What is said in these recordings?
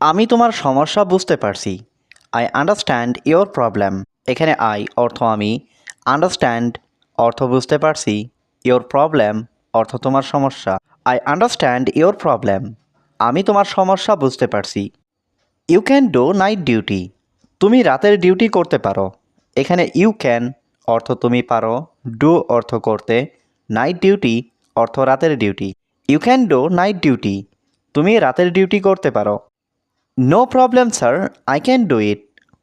আমি তোমার সমস্যা বুঝতে পারছি। আই আন্ডারস্ট্যান্ড ইয়োর প্রবলেম এখানে আই অর্থ আমি। আন্ডারস্ট্যান্ড অর্থ বুঝতে পারছি। ইয়োর প্রবলেম অর্থ তোমার সমস্যা। আই আন্ডারস্ট্যান্ড ইয়োর প্রবলেম আমি তোমার সমস্যা বুঝতে পারছি। You can do night duty তুমি রাতের ডিউটি করতে পারো। এখানে ইউ ক্যান অর্থ তুমি পারো। ডু অর্থ করতে। নাইট ডিউটি অর্থ রাতের duty you can do night duty তুমি রাতের ডিউটি করতে পারো। No problem sir I can do it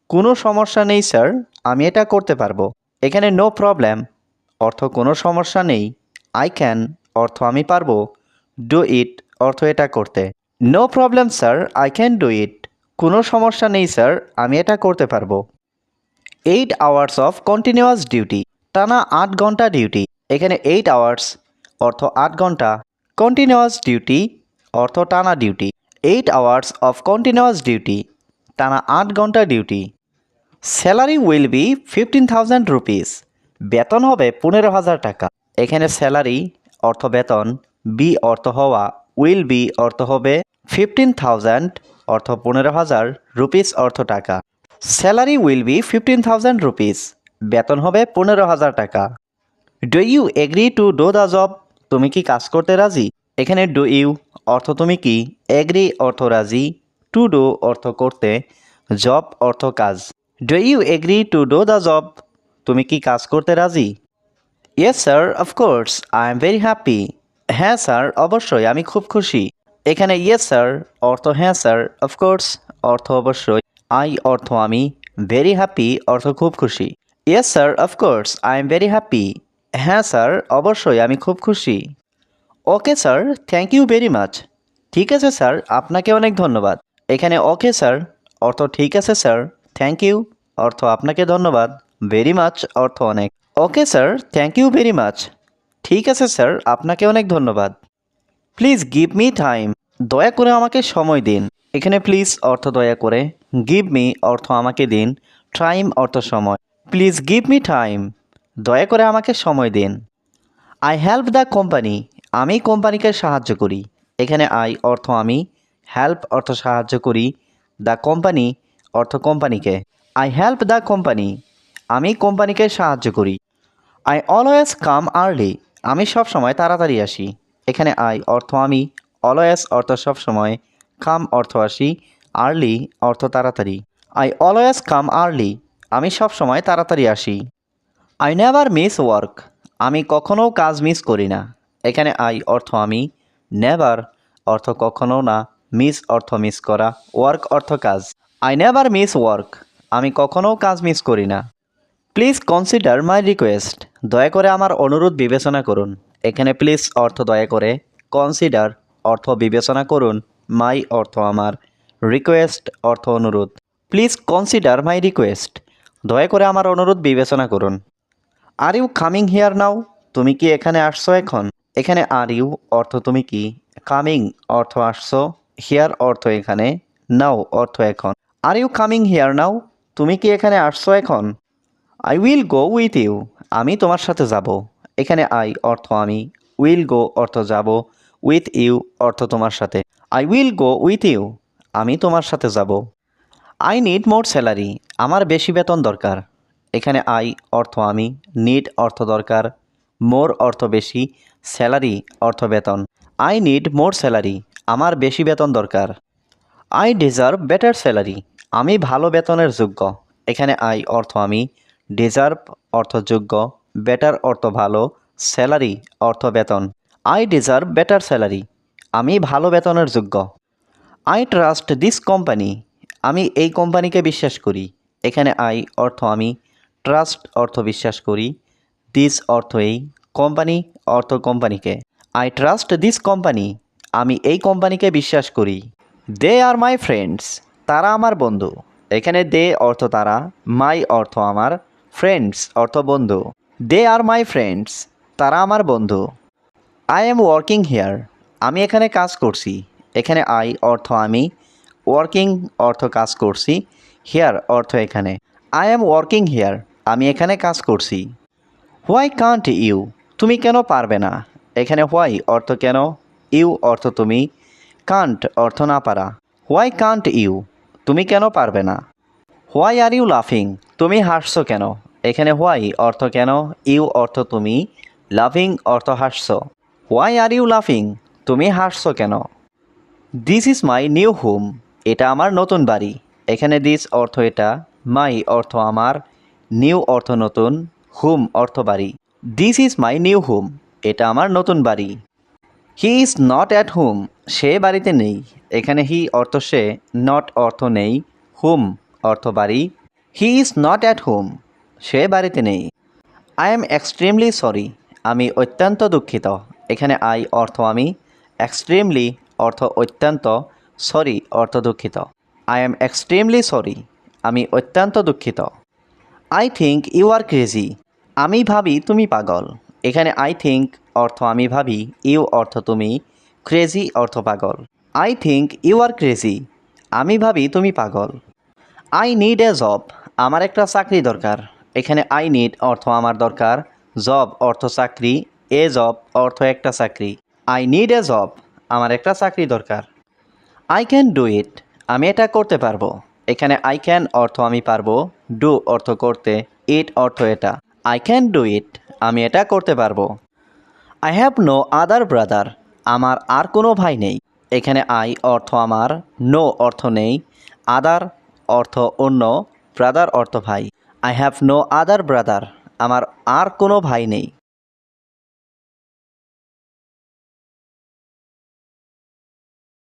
কোনো সমস্যা নেই স্যার আমি এটা করতে পারব। এখানে নো প্রবলেম অর্থ কোনো সমস্যা নেই। আই ক্যান অর্থ আমি পারব। ডু ইট অর্থ এটা করতে। No problem sir I can do it কোনো সমস্যা নেই স্যার আমি এটা করতে পারব। Eight hours of continuous duty টানা আট ঘণ্টা ডিউটি এখানে এইট আওয়ার্স অর্থ আট ঘণ্টা। কন্টিনিউয়াস ডিউটি অর্থ টানা duty eight hours of continuous duty টানা আট ঘণ্টা duty salary will be fifteen thousand rupees বেতন হবে পনেরো হাজার টাকা। এখানে স্যালারি অর্থ বেতন বি অর্থ হওয়া উইল বি অর্থ হবে ফিফটিন থাউজেন্ড অর্থ পনেরো হাজার রুপিস অর্থ টাকা। Salary will be fifteen thousand rupees বেতন হবে পনেরো হাজার টাকা। Do you agree to do the job তুমি কি কাজ করতে রাজি? এখানে ডু ইউ অর্থ তুমি কি? এগ্রি অর্থ রাজি, টু ডু অর্থ করতে, জব অর্থ কাজ। Do you agree to do the job? তুমি কি কাজ করতে রাজি? Yes sir of course I am very happy. হ্যাঁ স্যার, অবশ্যই, আমি খুব খুশি। এখানে ইয়েস স্যার, অর্থ হ্যাঁ স্যার অফকোর্স অর্থ অবশ্যই। আই, অর্থ আমি, ভেরি হ্যাপি, অর্থ খুব খুশি। Yes sir of course I am very happy. হ্যাঁ স্যার, অবশ্যই, আমি খুব খুশি। Okay, sir thank you very much ঠিক আছে, স্যার, আপনাকে অনেক ধন্যবাদ। এখানে ওকে, স্যার, অর্থ ঠিক আছে, স্যার থ্যাংক ইউ অর্থ আপনাকে ধন্যবাদ ভেরি মাচ অর্থ অনেক। Okay, sir thank you very much ঠিক আছে, স্যার, আপনাকে অনেক ধন্যবাদ। প্লিজ গিভ মি টাইম দয়া করে আমাকে সময় দিন। এখানে প্লিজ অর্থ দয়া করে। গিভ মি অর্থ আমাকে দিন। টাইম অর্থ সময়। প্লিজ গিভ মি টাইম দয়া করে আমাকে সময় দিন। আই হেল্প দ্য কোম্পানি আমি কোম্পানিকে সাহায্য করি। এখানে আই অর্থ আমি হেল্প অর্থ সাহায্য করি দ্য কোম্পানি অর্থ কোম্পানিকে। আই হেল্প দ্য কোম্পানি আমি কোম্পানিকে সাহায্য করি। আই অলওয়েজ কাম আর্লি আমি সব সময় তাড়াতাড়ি আসি। এখানে আই অর্থ আমি অলওয়েজ অর্থ সব সময় কাম অর্থ আসি আর্লি অর্থ তাড়াতাড়ি। আই অলওয়েজ কাম আর্লি আমি সব সময় তাড়াতাড়ি আসি। আই নেভার মিস ওয়ার্ক আমি কখনো কাজ মিস করি না। এখানে আই অর্থ আমি নেভার অর্থ কখনো না মিস অর্থ মিস করা ওয়ার্ক অর্থ কাজ। আই নেভার মিস ওয়ার্ক আমি কখনো কাজ মিস করি না। প্লিজ কনসিডার মাই রিকোয়েস্ট দয়া করে আমার অনুরোধ বিবেচনা করুন। এখানে প্লিজ অর্থ দয়া করে কনসিডার অর্থ বিবেচনা করুন মাই অর্থ আমার রিকোয়েস্ট অর্থ অনুরোধ। প্লিজ কনসিডার মাই রিকোয়েস্ট দয়া করে আমার অনুরোধ বিবেচনা করুন। Are you coming here now তুমি কি এখানে আসছো এখন? এখানে আর ইউ অর্থ তুমি কি? কামিং অর্থ আসছো। হিয়ার অর্থ এখানে। নাও অর্থ এখন। Are you coming here now তুমি কি এখানে আসছো এখন? I will go with you আমি তোমার সাথে যাব। এখানে আই অর্থ আমি। উইল গো অর্থ যাব। উইথ ইউ অর্থ তোমার সাথে। I will go with you আমি তোমার সাথে যাব। আই নিড মোর স্যালারি আমার বেশি বেতন দরকার। এখানে আই অর্থ আমি। নিড অর্থ দরকার। মোর অর্থ বেশি, স্যালারি অর্থ বেতন। আই নিড মোর স্যালারি আমার বেশি বেতন দরকার। আই ডিজার্ভ বেটার স্যালারি আমি ভালো বেতনের যোগ্য। এখানে আই অর্থ আমি ডিজার্ভ অর্থ যোগ্য বেটার অর্থ ভালো, স্যালারি অর্থ বেতন। আই ডিজার্ভ বেটার স্যালারি আমি ভালো বেতনের যোগ্য। আই ট্রাস্ট দিস কোম্পানি আমি এই কোম্পানিকে বিশ্বাস করি। এখানে আই অর্থ আমি ট্রাস্ট অর্থ বিশ্বাস করি দিস অর্থ এই। কোম্পানি, অর্থ কোম্পানিকে। আই ট্রাস্ট দিস কোম্পানি আমি এই কোম্পানিকে বিশ্বাস করি। দে আর মাই ফ্রেন্ডস তারা আমার বন্ধু। এখানে দে অর্থ তারা মাই অর্থ আমার ফ্রেন্ডস অর্থ বন্ধু। দে আর মাই ফ্রেন্ডস তারা আমার বন্ধু। আই এম ওয়ার্কিং হেয়ার আমি এখানে কাজ করছি। এখানে আই অর্থ আমি ওয়ার্কিং অর্থ কাজ করছি হেয়ার অর্থ এখানে। আই এম ওয়ার্কিং হেয়ার আমি এখানে কাজ করছি। হোয়াই কান্ট ইউ তুমি কেন পারবে না? এখানে হোয়াই অর্থ কেন? ইউ অর্থ তুমি। কান্ট অর্থ না পারা। হোয়াই কান্ট ইউ তুমি কেন পারবে না? হোয়াই আর ইউ লাফিং তুমি হাসছো কেন? এখানে হোয়াই অর্থ কেন? ইউ অর্থ তুমি। লাভিং অর্থ হাসছো। হোয়াই আর ইউ লাফিং তুমি হাসছো কেন? This is my new home এটা আমার নতুন বাড়ি। এখানে দিস অর্থ এটা। মাই অর্থ আমার। নিউ অর্থ নতুন। হোম অর্থ বাড়ি। This is my new home এটা আমার নতুন বাড়ি। He is not at home সে বাড়িতে নেই। এখানে হি অর্থ সে নট অর্থ নেই। হোম অর্থ বাড়ি। He is not at home সে বাড়িতে নেই। আই এম এক্সট্রিমলি সরি আমি অত্যন্ত দুঃখিত। এখানে আই অর্থ আমি। এক্সট্রিমলি অর্থ অত্যন্ত। সরি অর্থ দুঃখিত। আই এম এক্সট্রিমলি সরি আমি অত্যন্ত দুঃখিত। I think you are crazy আমি ভাবি তুমি পাগল। এখানে আই থিঙ্ক অর্থ আমি ভাবি ইউ অর্থ তুমি ক্রেজি অর্থ পাগল। I think you are crazy আমি ভাবি তুমি পাগল। আই নিড এ জব আমার একটা চাকরি দরকার। এখানে আই নিড অর্থ আমার দরকার জব অর্থ চাকরি এ জব অর্থ একটা চাকরি। আই নিড এ জব আমার একটা চাকরি দরকার। আই ক্যান ডু ইট আমি এটা করতে পারব। এখানে আই ক্যান অর্থ আমি পারব ডু অর্থ করতে ইট অর্থ এটা। আই ক্যান ডু ইট আমি এটা করতে পারব। I have no other brother আমার আর কোনো ভাই নেই। এখানে আই অর্থ আমার নো অর্থ নেই। আদার অর্থ অন্য ব্রাদার অর্থ ভাই। I have no other brother আমার আর কোনো ভাই নেই।